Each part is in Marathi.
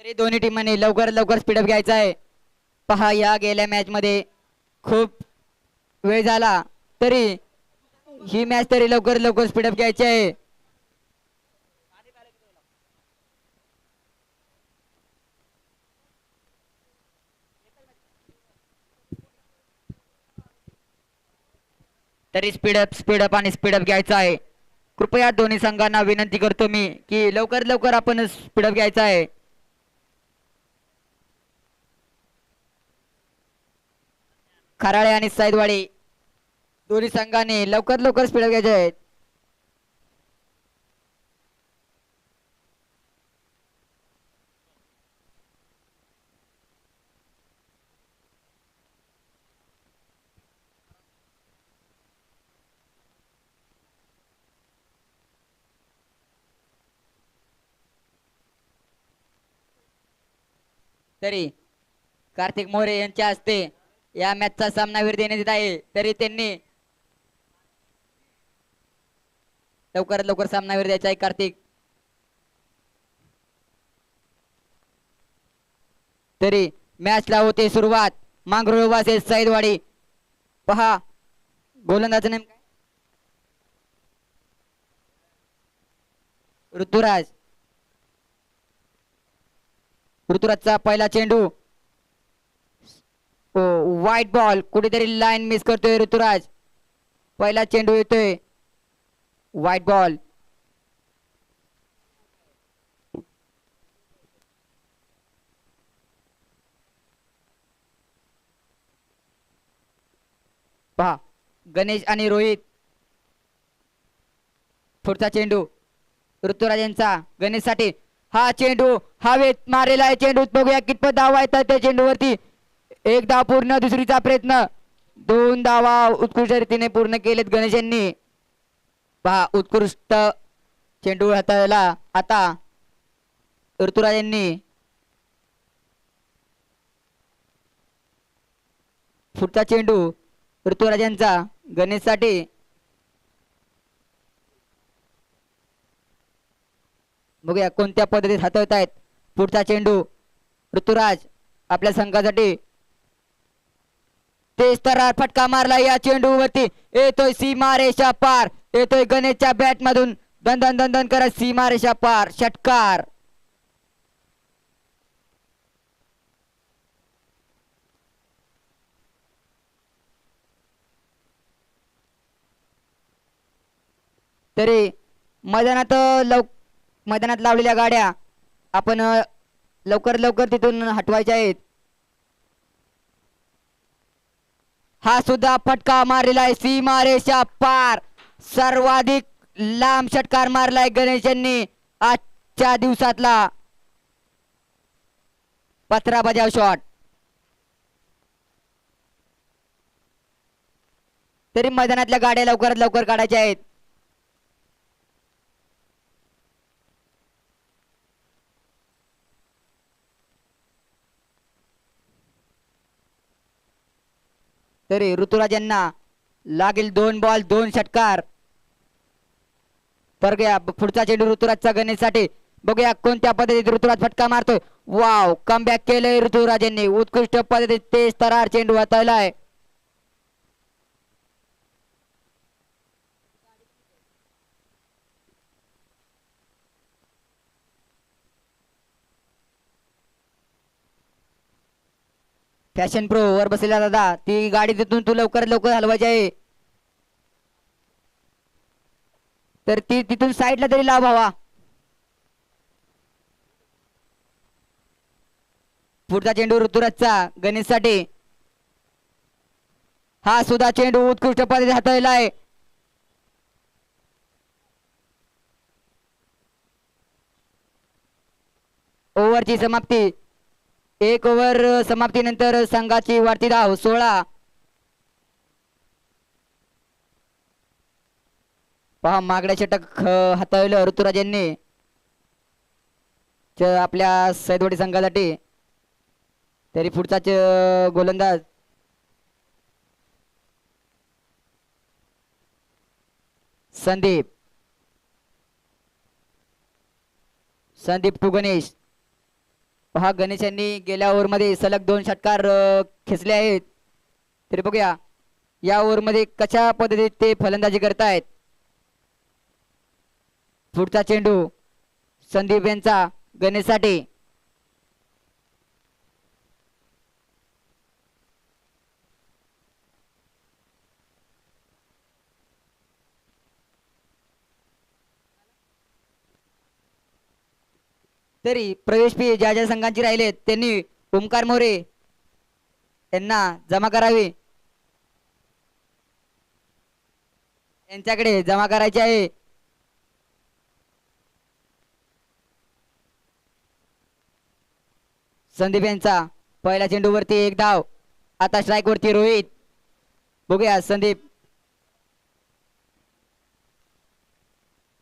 तरी दोन्ही टीमांनी लवकर लवकर स्पीडअप घ्यायचा आहे. पहा या गेल्या मॅच मध्ये खूप वेळ झाला तरी ही मॅच तरी लवकर लवकर स्पीडअप घ्यायची आहे. तरी स्पीडअप स्पीडअप आणि स्पीडअप घ्यायचा आहे. कृपया दोन्ही संघांना विनंती करतो मी की लवकर लवकर आपण स्पीडअप घ्यायचा आहे. खराळे आणि साईदवाडी दोन्ही संघाने लवकर लवकर स्पीड घ्यायचे आहेत. तरी कार्तिक मोरे यांच्या हस्ते या मॅचचा सामनावीर देण्यात येत आहे. तरी त्यांनी लवकरात लवकर सामनावीर द्यायचा आहे कार्तिक. तरी मॅचला होते सुरुवात. मांगरुळ वासेस सैदवाडी पहा गोलंदाज नेम ऋतुराज. ऋतुराजचा पहिला चेंडू. हो, व्हाईट बॉल कुठेतरी लाईन मिस करतोय ऋतुराज. पहिला चेंडू येतोय. व्हाईट बॉल पहा गणेश आणि रोहित. पुढचा चेंडू. ऋतुराज यांचा. गणेशसाठी हा चेंडू हवेत मारलेला आहे. चेंडू बघूया कितपत धावा येतात त्या चेंडूवरती एक धाव पूर्ण दुसरीचा प्रयत्न. दोन धावा उत्कृष्ट रीतीने पूर्ण केलेत गणेश यांनी पहा उत्कृष्ट चेंडू हाताळला. आता ऋतुराज यांनी पुढचा चेंडू ऋतुराज यांचा गणेशसाठी बघूया कोणत्या पद्धतीत हाताळत आहेत पुढचा चेंडू ऋतुराज आपल्या संघासाठी तेज तरार फटका मारला या चेंडूवरती. येतोय सीमा रेषा पार. येतोय गणेशच्या बॅट मधून दन दन दन दन करत सीमा रेषा पार. षटकार. तरी मैदानात लव मैदानात लावलेल्या गाड्या आपण लवकर लवकर तिथून हटवायच्या आहेत. हा सुद्धा फटका मारलेला आहे सीमा रेषा पार. सर्वाधिक लांब षटकार मारलाय गणेश यांनी आजच्या दिवसातला. पत्रा बजाव शॉट तरी मैदानातल्या गाड्या लवकरात लवकर काढायच्या आहेत. तरी ऋतुराज यांना लागेल दोन बॉल दोन षटकार. परग्या पुढचा चेंडू ऋतुराजचा गणेशसाठी. बघूया कोणत्या पद्धतीत ऋतुराज फटका मारतोय. वाव कमबॅक केलंय ऋतुराज यांनी उत्कृष्ट पद्धतीत तेज तरार चेंडू हाताळलाय. फॅशन प्रो वर बसलेला दादा ती गाडी तिथून तू लवकर लवकर हलवायची आहे. तर ती तिथून साईडला तरी लाव भावा. पुढचा चेंडू ऋतुराजचा गणेशसाठी. हा सुद्धा चेंडू उत्कृष्ट पद्धतीने हाताळला आहे. ओव्हरची समाप्ती. एक ओव्हर समाप्तीनंतर संघाची वाढती धाव सोळा. पहा मागड्या षटक हाताळलं ऋतुराज यांनी. च- आपल्या सैदवाडी संघासाठी. तरी पुढचाच गोलंदाज. संदीप. संदीप टू गणेश. पहा गणेश यांनी गेल्या ओव्हरमध्ये सलग दोन षटकार खेचले आहेत. तरी बघूया या ओव्हरमध्ये कशा पद्धतीत ते फलंदाजी करतायत? पुढचा चेंडू संदीप यांचा गणेशसाठी. तरी प्रवेश फी ज्या ज्या संघांची राहिलेत त्यांनी ओमकार मोरे यांना जमा करावी. यांच्याकडे जमा करायचे आहे. संदीप यांचा पहिल्या चेंडूवरती एक धाव. आता स्ट्राईक वरती रोहित. बघूया संदीप.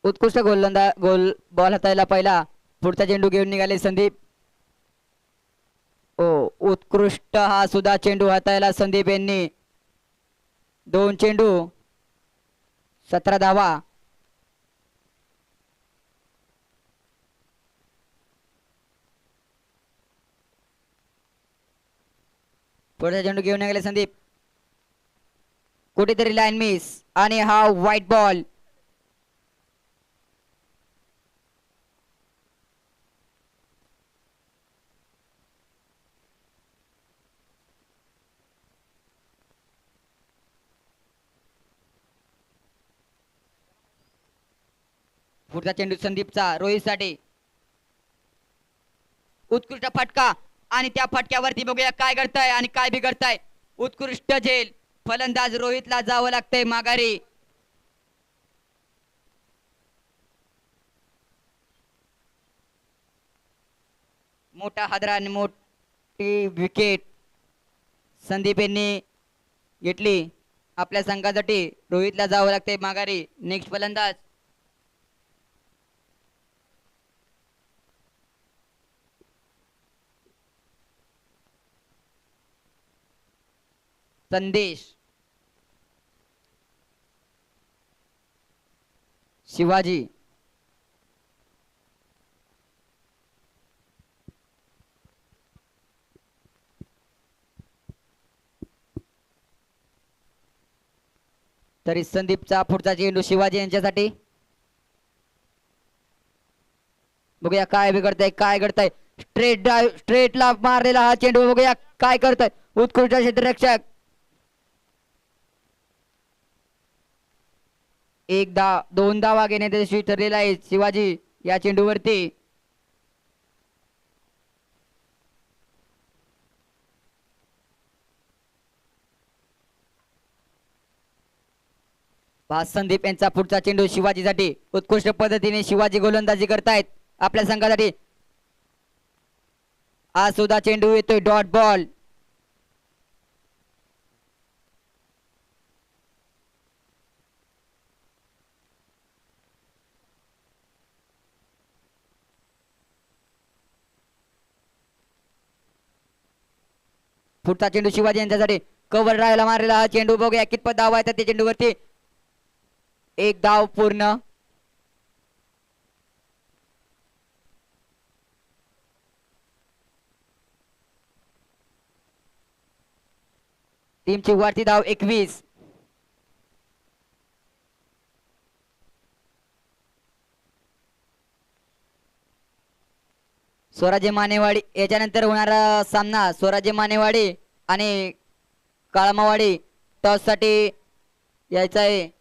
उत्कृष्ट गोलंदा गोल बॉल हातायला पहिला. पुढचा चेंडू घेऊन निघाले संदीप. ओ उत्कृष्ट हा सुद्धा चेंडू हाताळला संदीप यांनी. दोन चेंडू. सतरा धावा. पुढचा चेंडू घेऊन निघाले संदीप. कुठेतरी लाईन मिस आणि हा व्हाईट बॉल पुढचा चेंडू संदीपचा रोहितसाठी. उत्कृष्ट फटका आणि त्या फटक्यावरती बघूया काय घडतंय आणि काय बिघडतंय. उत्कृष्ट झेल. फलंदाज रोहितला जावं लागतंय माघारी. मोठा हादरा आणि मोठी विकेट. संदीप यांनी घेतली. आपल्या संघासाठी रोहितला जावं लागतंय माघारी. नेक्स्ट फलंदाज. संदेश. शिवाजी. तरी संदीपचा पुढचा चेंडू शिवाजी यांच्यासाठी. बघूया काय बिघडतंय काय घडतंय. स्ट्रेट ड्राईव्ह स्ट्रेटला मारलेला हा चेंडू बघूया काय करतोय. उत्कृष्ट क्षेत्ररक्षक एक दा दोन धावा घेण्यात यशस्वी ठरलेला आहे. शिवाजी या चेंडूवरती. भास संदीप यांचा पुढचा चेंडू शिवाजीसाठी उत्कृष्ट पद्धतीने शिवाजी गोलंदाजी करतायत. आपल्या संघासाठी. आज सुद्धा चेंडू येतोय डॉट बॉल. पुढचा चेंडू शिवाजी यांच्यासाठी कव्हर राहायला मारलेला हा चेंडू. बघूया कितपत धाव आहे त्या चेंडूवरती. एक धाव पूर्ण. टीमची वाढती धाव एकवीस. स्वराज्य मानेवाडी याच्यानंतर होणारा सामना स्वराज्य मानेवाडी आणि काळमावाडी. टॉससाठी यायचा आहे.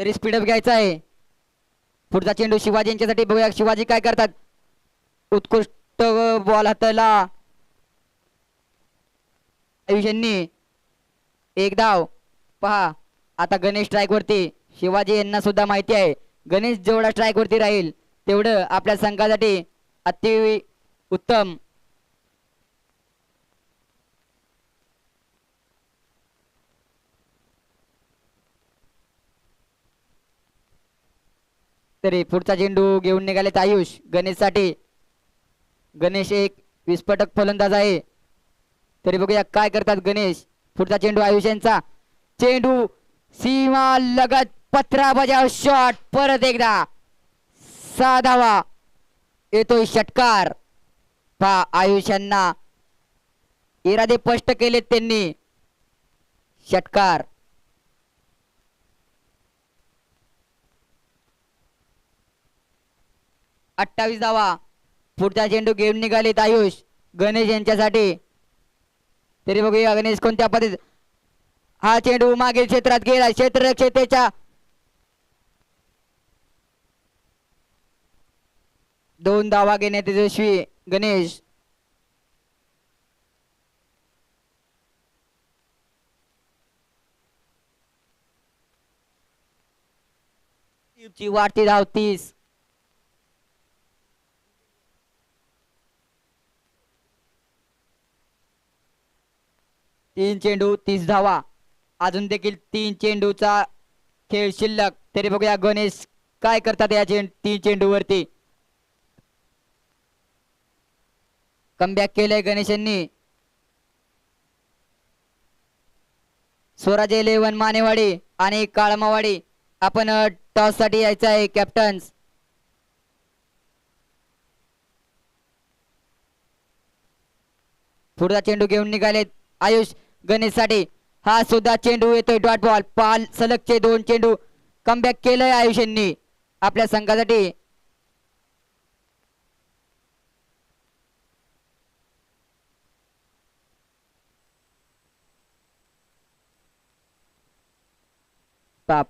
तरी स्पीडअप घ्यायचा आहे. पुढचा चेंडू शिवाजी यांच्यासाठी बघूया. शिवाजी काय करतात? उत्कृष्ट बॉल हाताला. आयुष्यांनी एक धाव पहा आता गणेश स्ट्राईक वरती. शिवाजी यांना सुद्धा माहिती आहे. गणेश जेवढा स्ट्राईक वरती राहील तेवढं आपल्या संघासाठी अति उत्तम तरी पुढचा चेंडू घेऊन निघालेत आयुष. गणेशसाठी. गणेश एक विस्फोटक फलंदाज आहे. तरी बघूया काय करतात गणेश. पुढचा चेंडू आयुष यांचा. चेंडू सीमा लगत पत्रा बजाव शॉट परत एकदा. साधावा. येतोय षटकार. पा आयुष यांना. इरादे स्पष्ट केलेत त्यांनी. षटकार. अठ्ठावीस धावा पुढचा चेंडू घेऊन निघालेत आयुष. गणेश यांच्यासाठी. तरी बघूया गणेश कोणत्या पद्धतीत हा चेंडू मागील क्षेत्रात गेला. क्षेत्र क्षेत्राच्या दोन धावा घेण्यात यशस्वी. गणेश. ची वाढती धाव तीस. तीन चेंडू तीस धावा. अजून देखील तीन चेंडूचा खेळ शिल्लक. तरी बघूया गणेश काय करतात या चेंड तीन चेंडूवरती. कमबॅक केलंय गणेशांनी स्वराज इलेव्हन मानेवाडी आणि काळमावाडी. आपण टॉससाठी यायचं आहे कॅप्टन्स पुढचा चेंडू घेऊन निघालेत. आयुष गणेशसाठी हा सुद्धा चेंडू येतोय डॉट बॉल. पाल सलगचे दोन चेंडू कमबॅक केलंय आयुष यांनी आपल्या संघासाठी.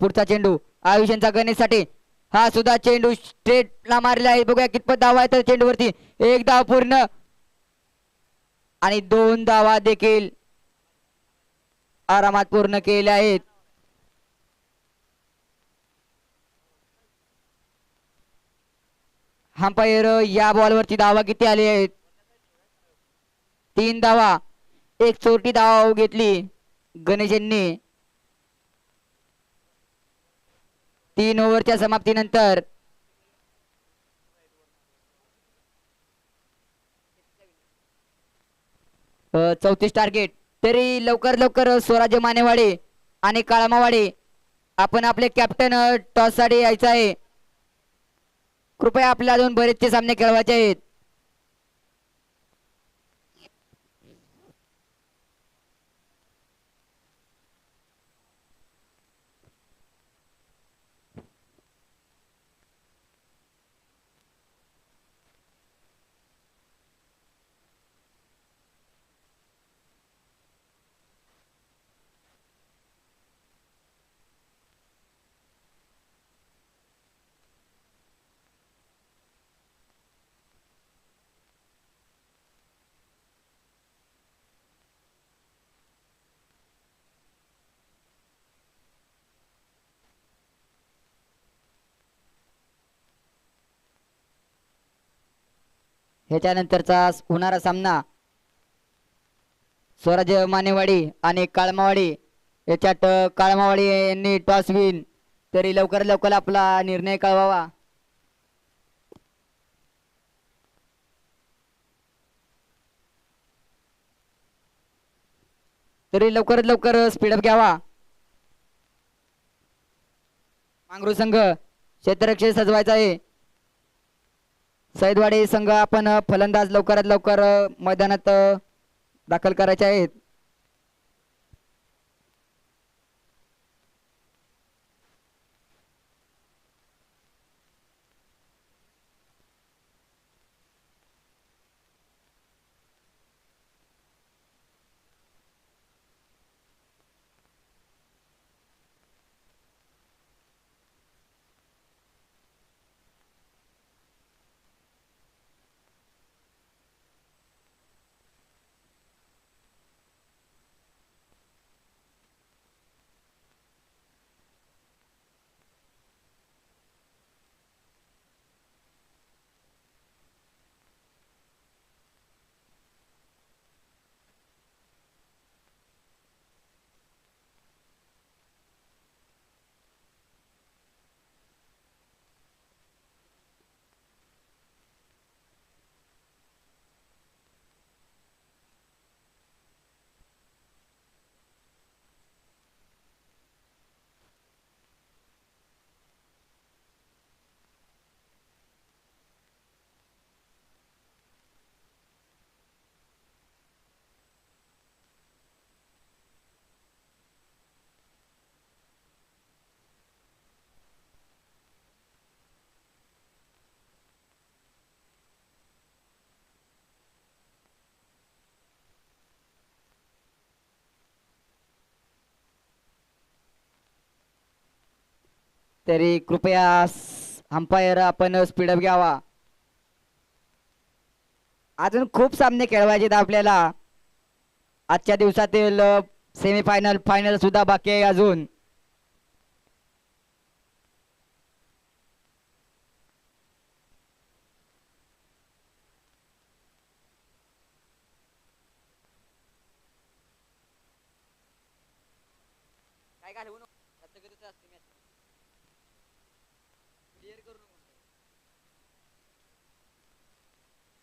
पुढचा चेंडू आयुष यांचा गणेशसाठी. हा सुद्धा चेंडू स्ट्रेट ला मारला आहे. बघूया कितपत धावा आहे चेंडूवरती. एक धाव पूर्ण. आणि दोन धावा देखील. आरामात पूर्ण केले आहेत. हंपायर या बॉलवरती धावा किती आले आहेत? तीन धावा. एक चोरटी दावा घेतली. गणेशेंनी तीन ओव्हरच्या समाप्तीनंतर. चौतीस टार्गेट. तरी लवकर लवकर स्वराज्य मानेवाडे आणि काळामावाडे आपण आपले कॅप्टन टॉससाठी यायचं आहे. कृपया आपल्या अजून बरेचसे सामने खेळवायचे आहेत. ह्याच्यानंतरचा होणारा सामना स्वराज्य मानेवाडी आणि काळमावाडी. याच्यात काळमावाडी यांनी टॉस विन तरी लवकर लवकर आपला निर्णय कळवावा. तरी लवकरात लवकर स्पीडअप घ्यावा. मांगरू संघ. क्षेत्ररक्षक सजवायचा आहे. सैदवाडे संघ आपण फलंदाज लवकरात लवकर मैदानात दाखल करायचे आहेत. तरी कृपया अंपायर आपण स्पीडअप घ्यावा. अजून खूप सामने खेळवायचे आहेत आपल्याला. आजच्या दिवसातील सेमीफायनल फायनल सुद्धा बाकी आहे अजून.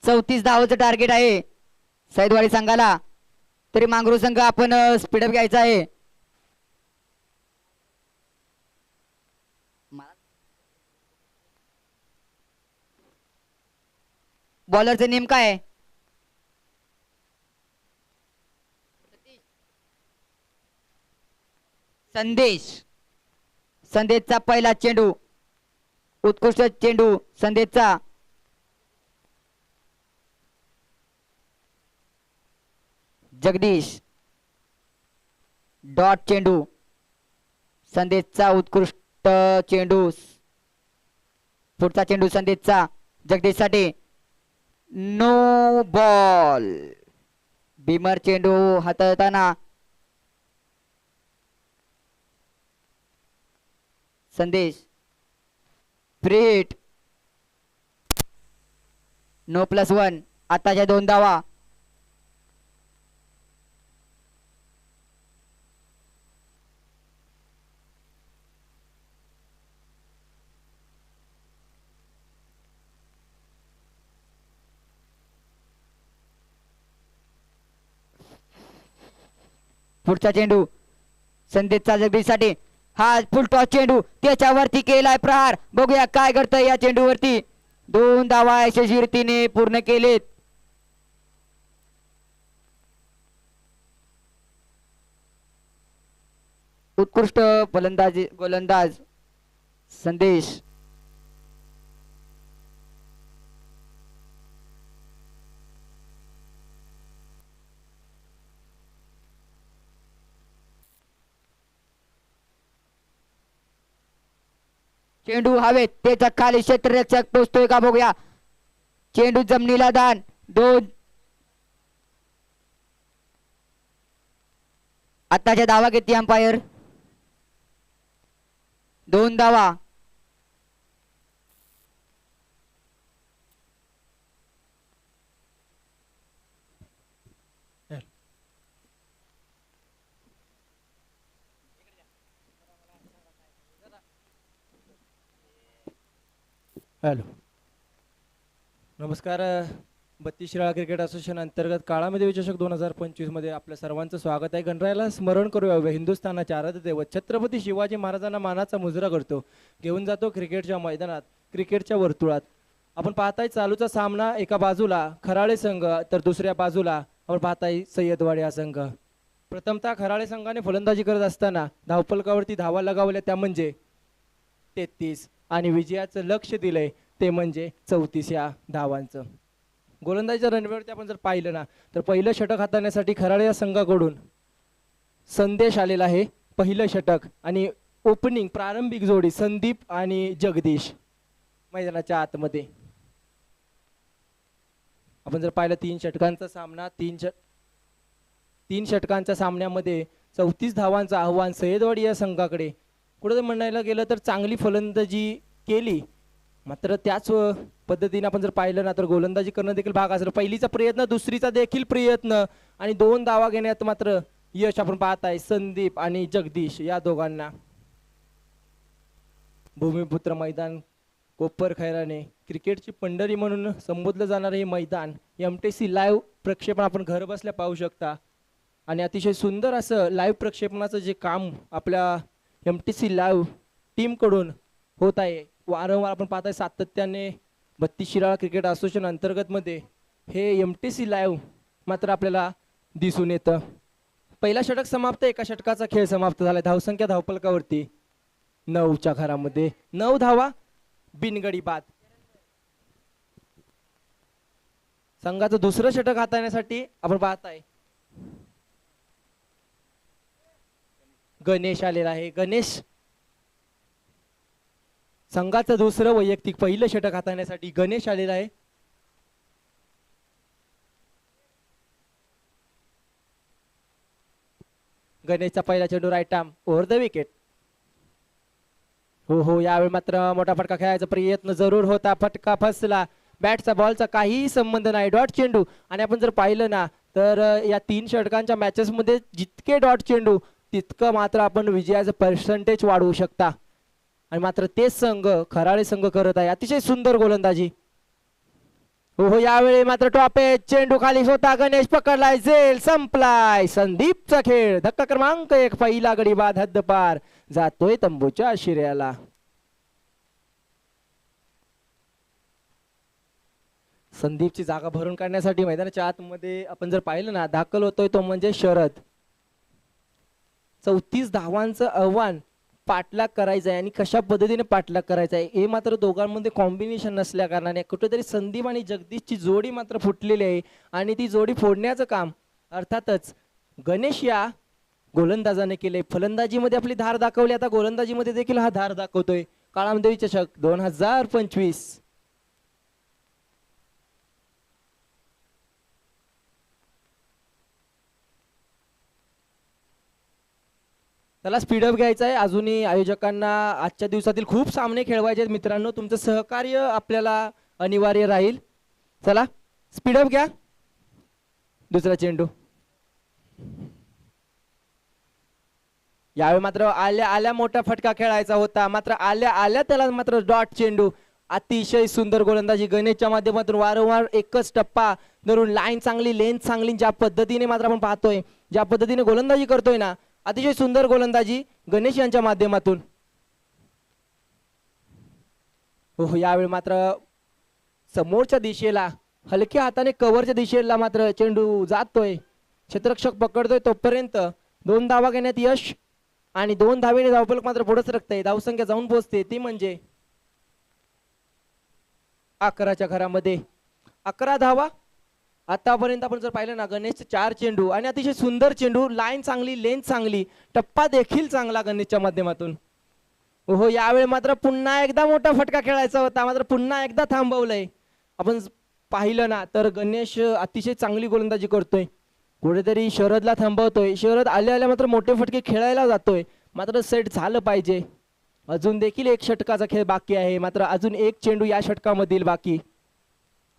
चौतीस धावाचं टार्गेट आहे. सैदवाडी संघाला. तरी मांगरू संघ आपण स्पीडअप घ्यायचा आहे. बॉलरचं नेम काय संदेश. संदेशचा पहिला चेंडू. उत्कृष्ट चेंडू. संदेशचा. जगदीश. डॉट चेंडू. संदेशचा उत्कृष्ट चेंडू. पुढचा चेंडू संदेशचा. जगदीशसाठी. No ball. भीमर चेंडू हाताळताना. Sandesh. Parade. No plus one. आताच्या दोन धावा. पुढचा चेंडू. संदेशचा जगदीशसाठी. हा फुल टॉस चेंडू. त्याच्यावरती केलाय प्रहार. बघूया काय करतंय या चेंडूवरती. दोन धावा यशस्वी रीतीने पूर्ण केलेत. उत्कृष्ट फलंदाजी गोलंदाज संदेश. चेंडू हवेत. त्याच्याखाली क्षेत्ररक्षक पोचतोय का बघूया. चेंडू जमिनीला दान. दोन. आताच्या धावा किती अंपायर. दोन धावा. हॅलो. नमस्कार बत्तीस शिराळा क्रिकेट असोसिएशन अंतर्गत काळामध्ये विचषक दोन हजार पंचवीसमध्ये आपल्या सर्वांचं स्वागत आहे. गणरायाला स्मरण करूया. हिंदुस्थानाचे आराध्य दैवत छत्रपती शिवाजी महाराजांना मानाचा मुजरा करतो. घेऊन जातो क्रिकेटच्या मैदानात क्रिकेटच्या वर्तुळात. आपण पाहताय चालूचा सामना एका बाजूला खराळे संघ तर दुसऱ्या बाजूला आपण पाहताय सय्यदवाडी हा संघ. प्रथमतः खराळे संघाने फलंदाजी करत असताना धावपलकावरती धावा लगावल्या. त्या म्हणजे तेहतीस. आणि विजयाचं लक्ष दिलंय ते म्हणजे चौतीस या धावांचं. गोलंदाजीच्या रणवेळवरती आपण जर पाहिलं ना तर पहिलं षटक हाताळण्यासाठी खराडे या संघाकडून संदेश आलेला आहे. पहिलं षटक आणि ओपनिंग प्रारंभिक जोडी संदीप आणि जगदीश मैदानाच्या आतमध्ये. आपण जर पाहिलं तीन षटकांचा सामना तीन षट तीन षटकांच्या सामन्यामध्ये चौतीस धावांचं आव्हान सय्यदवाडी या संघाकडे कुठं म्हणायला गेलं तर चांगली फलंदाजी केली. मात्र त्याच पद्धतीने आपण जर पाहिलं ना तर गोलंदाजी करणं देखील भाग असलं. पहिलीचा प्रयत्न दुसरीचा देखील प्रयत्न आणि दोन धावा घेण्यात मात्र यश आपण पाहत आहे. संदीप आणि जगदीश या दोघांना. भूमिपुत्र मैदान कोपर खैराने. क्रिकेटची पंढरी म्हणून संबोधलं जाणारं हे मैदान. एम टी सी लाईव्ह प्रक्षेपण आपण घर बसल्या पाहू शकता. आणि अतिशय सुंदर असं लाईव्ह प्रक्षेपणाचं जे काम आपल्या एम टी सी लाईव्ह टीमकडून होत आहे. वारंवार आपण पाहत आहे सातत्याने बत्तीस शिराळा क्रिकेट असोसिएशन अंतर्गतमध्ये हे एम टी सी लाईव्ह मात्र आपल्याला दिसून येतं. पहिला षटक समाप्त एका षटकाचा खेळ समाप्त झाला धावसंख्या धावपलकावरती नऊच्या घरामध्ये. नऊ धावा बिनगडी बाद. संघाचं दुसरं षटक हाताळण्यासाठी आपण पाहत आहे. गणेश आलेला आहे. गणेश संघाचं दुसरं वैयक्तिक पहिलं षटक हाताळण्यासाठी गणेश आलेला आहे. गणेशचा पहिला चेंडू right arm over the wicket हो हो यावेळी मात्र मोठा फटका खेळायचा प्रयत्न जरूर होता. फटका फसला. बॅटचा बॉलचा काहीही संबंध नाही. डॉट चेंडू. आणि आपण जर पाहिलं ना तर या तीन षटकांच्या मॅचेस मध्ये जितके डॉट चेंडू तितकं मात्र आपण विजयाचं पर्सेंटेज वाढवू शकता. आणि मात्र तेच संघ खराळे संघ करत आहे. अतिशय सुंदर गोलंदाजी. हो हो यावेळी मात्र टॉप चेंडू खाली होता. गणेश पकडलाय झेल संपलाय. संदीपचा खेळ. धक्का क्रमांक एक पहिला गडी बाद हद्दपार जातोय तंबूच्या शिर्याला संदीपची जागा भरून काढण्यासाठी मैदानाच्या आतमध्ये आपण जर पाहिलं ना दाखल होतोय तो म्हणजे शरद. चौतीस धावांचं आव्हान पाठलाग करायचं आहे आणि कशा पद्धतीने पाठलाग करायचा आहे हे मात्र दोघांमध्ये कॉम्बिनेशन नसल्या कारणाने कुठेतरी संदीप आणि जगदीशची जोडी मात्र फुटलेली आहे आणि ती जोडी फोडण्याचं काम अर्थातच गणेश या गोलंदाजाने केले फलंदाजीमध्ये आपली धार दाखवली आता गोलंदाजीमध्ये देखील हा धार दाखवतोय. काळामदेवी चषक दोन हजार पंचवीस. त्याला स्पीडअप घ्यायचा आहे. अजूनही आयोजकांना आजच्या दिवसातील खूप सामने खेळवायचे आहेत. मित्रांनो तुमचं सहकार्य आपल्याला अनिवार्य राहील. चला स्पीडअप घ्या. दुसरा चेंडू. यावेळी मात्र आल्या आल्या मोठा फटका खेळायचा होता. मात्र आल्या आल्या त्याला मात्र डॉट चेंडू. अतिशय सुंदर गोलंदाजी. गणेशच्या माध्यमातून वारंवार एकच टप्पा धरून लाईन चांगली लेंथ चांगली ज्या पद्धतीने मात्र आपण पाहतोय ज्या पद्धतीने गोलंदाजी करतोय ना अतिशय सुंदर गोलंदाजी गणेश यांच्या माध्यमातून. हो यावेळी मात्र समोरच्या दिशेला हलक्या हाताने कव्हरच्या दिशेला मात्र चेंडू जातोय. क्षेत्ररक्षक पकडतोय तोपर्यंत दोन धावा घेण्यात यश आणि दोन धावेने धावपलक मात्र पुढे सरकते धावसंख्या जाऊन पोहोचते. ती म्हणजे अकराच्या घरामध्ये अकरा धावा आतापर्यंत आपण जर पाहिलं ना गणेशचे चार चेंडू आणि अतिशय सुंदर चेंडू लाईन चांगली लेंथ चांगली टप्पा देखील चांगला गणेशच्या माध्यमातून. हो यावेळी मात्र पुन्हा एकदा मोठा फटका खेळायचा होता मात्र पुन्हा एकदा थांबवलंय. आपण पाहिलं ना तर गणेश अतिशय चांगली गोलंदाजी करतोय. कुठेतरी शरदला थांबवतोय. शरद आल्या आल्या मात्र मोठे फटके खेळायला जातोय. मात्र सेट झालं पाहिजे. अजून देखील एक षटकाचा खेळ बाकी आहे. मात्र अजून एक चेंडू या षटकामधील बाकी.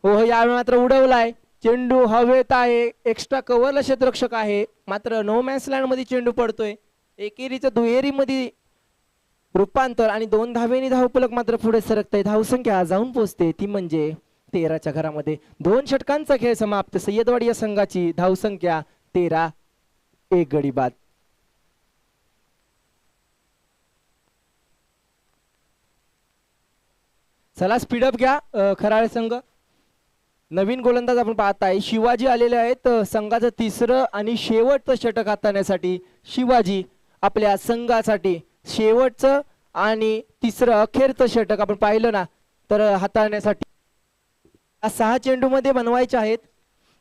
हो हो यावेळी मात्र उडवलाय. चेंडू हवेत आहे. एक्स्ट्रा कव्हरला क्षेत्रक्षक आहे. मात्र नो मॅन्समध्ये चेंडू पडतोय. एकेरीचं दुहेरीमध्ये रूपांतर आणि दोन धावेनी धावपलक मात्र पुढे सरकताय. धावसंख्या जाऊन पोहोचते ती म्हणजे तेराच्या घरामध्ये. दोन षटकांचा खेळ समाप्त. सय्यदवाडी या संघाची धावसंख्या तेरा. एक गडी बाद. चला स्पीडअप घ्या खराळे संघ. नवीन गोलंदाज आपण पाहताय शिवाजी आलेले आहेत संघाचं तिसरं आणि शेवटचं षटक हाताळण्यासाठी. शिवाजी आपल्या संघासाठी शेवटचं आणि तिसरं अखेरचं षटक आपण पाहिलं ना तर हाताळण्यासाठी सहा चेंडूमध्ये बनवायचे आहेत.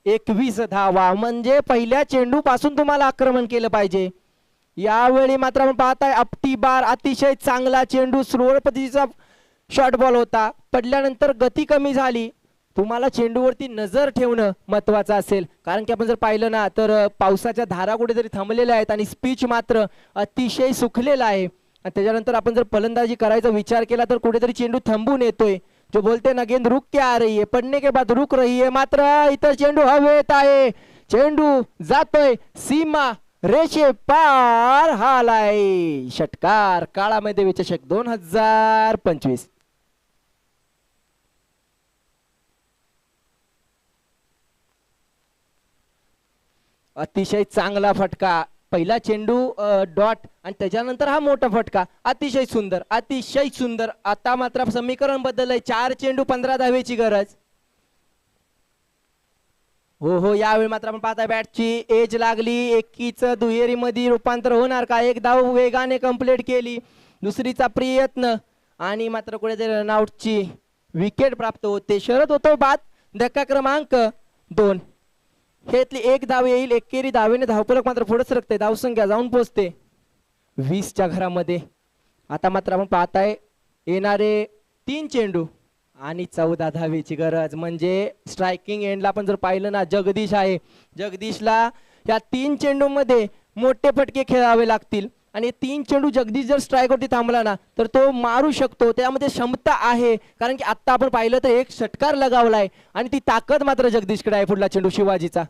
एकवीस धावा म्हणजे पहिल्या चेंडू पासून तुम्हाला आक्रमण केलं पाहिजे. यावेळी मात्र आपण पाहताय आपटी बार अतिशय चांगला चेंडू सुरवळ शॉर्ट बॉल होता. पडल्यानंतर गती कमी झाली. तुम्हाला चेंडूवरती नजर ठेवणं महत्वाचं असेल. कारण की आपण जर पाहिलं ना तर पावसाच्या धारा कुठेतरी थांबलेल्या आहेत आणि स्पीच मात्र अतिशय सुखलेला आहे. त्याच्यानंतर आपण जर फलंदाजी करायचा विचार केला तर कुठेतरी चेंडू थांबून येतोय. जो बोलते ना गेंद रुक के आ रही है. पडणे के बाद रुक रही है मात्र इतर चेंडू हवेत आहे. चेंडू जातोय सीमा रेषे पार हालाय. षटकार काळामध्ये विचषक दोन हजार पंचवीस. अतिशय चांगला फटका. पहिला चेंडू डॉट आणि त्याच्यानंतर हा मोठा फटका. अतिशय सुंदर अतिशय सुंदर. आता मात्र समीकरण बदललंय. चार चेंडू पंधरा धावेची गरज. हो हो यावेळी मात्र आपण पाहता बॅटची एज लागली. एकीच दुहेरीमध्ये रूपांतर होणार का? एक धाव वेगाने कंप्लीट केली. दुसरीचा प्रयत्न. आणि मात्र कुठेतरी रनआउटची विकेट प्राप्त होते. शरद होतो बाद. धक्का क्रमांक दोन. हेतली एक धाव येईल एकेरी धावेने धावपलक मात्र पुढे सरकते. धावसंख्या जाऊन पोहोचते. वीसच्या घरामध्ये. आता मात्र आपण पाहताय येणारे तीन चेंडू आणि चौदा धावेची गरज. म्हणजे स्ट्रायकिंग एंडला आपण जर पाहिलं ना जगदीश आहे. जगदीशला या तीन चेंडूमध्ये मोठे फटके खेळावे लागतील. आणि तीन चेंडू जगदीश जर स्ट्राईकवरती थांबला ना तर तो मारू शकतो. त्यामध्ये क्षमता आहे. कारण की आत्ता आपण पाहिलं तर एक षटकार आहे आणि ती ताकद मात्र जगदीशकडे आहे पुढला चेंडू शिवाजीचा.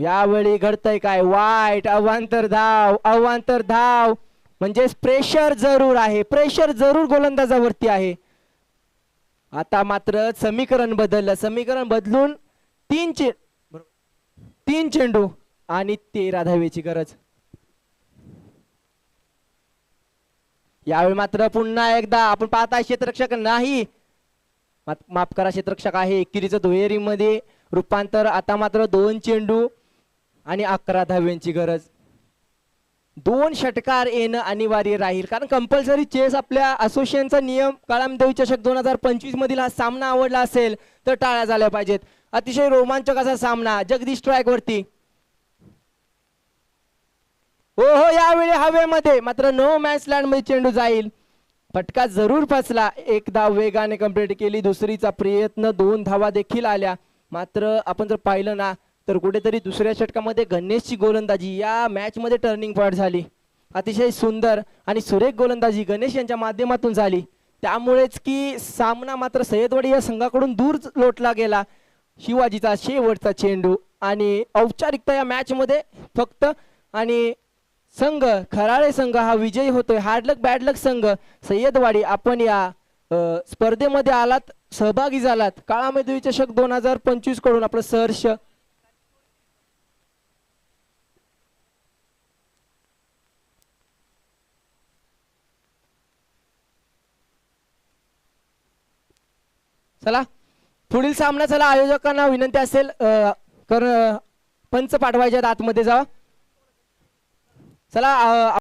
यावेळी घडतंय काय? वाईट अवांतर धाव अवांतर धाव म्हणजेच प्रेशर जरूर आहे. प्रेशर जरूर गोलंदाजावरती आहे. आता मात्र समीकरण बदललं. समीकरण बदलून तीन चे तीन चेंडू आणि तेरा धावेची गरज. यावेळी मात्र पुन्हा एकदा आपण पाहता क्षेत्ररक्षक नाही. माफ करा क्षेत्ररक्षक आहे. एकेरीचं दुहेरीमध्ये रूपांतर. आता मात्र दोन चेंडू आणि अकरा धाव्यांची गरज. दोन षटकार येणं अनिवार्य राहील. कारण कंपल्सरी चेस आपल्या असोसिएशनचा नियम काळामदेवी चषक दोन हजार पंचवीस मधील हा सामना आवडला असेल तर टाळ्या झाल्या पाहिजेत. अतिशय रोमांचक असा सामना जगदीश ट्रॅक वरती. हो हो यावेळी हवेमध्ये मात्र नो मॅच लँडमध्ये चेंडू जाईल. फटका जरूर फसला. एक धाव वेगाने कंप्लीट केली दुसरीचा प्रयत्न दोन धावा देखील आल्या. मात्र आपण जर पाहिलं ना तर कुठेतरी दुसऱ्या षटकामध्ये गणेशची गोलंदाजी या मॅचमध्ये टर्निंग पॉईंट झाली. अतिशय सुंदर आणि सुरेख गोलंदाजी गणेश यांच्या माध्यमातून झाली. त्यामुळेच की सामना मात्र सय्यदवाडी या संघाकडून दूर लोटला गेला. शिवाजीचा शेवटचा चेंडू आणि औपचारिकता या मॅचमध्ये फक्त आणि संघ खराळे संघ हा विजयी होतोय. हार्डलक बॅडलक संघ. सय्यदवाडी आपण या स्पर्धेमध्ये आलात सहभागी झालात. काळामेदवी चषक दोन हजार पंचवीसकडून आपलं सहर्ष चला. पुढील सामना चला. आयोजकांना विनंती असेल कर पंच पाठवायच्या आतमध्ये जावा. चला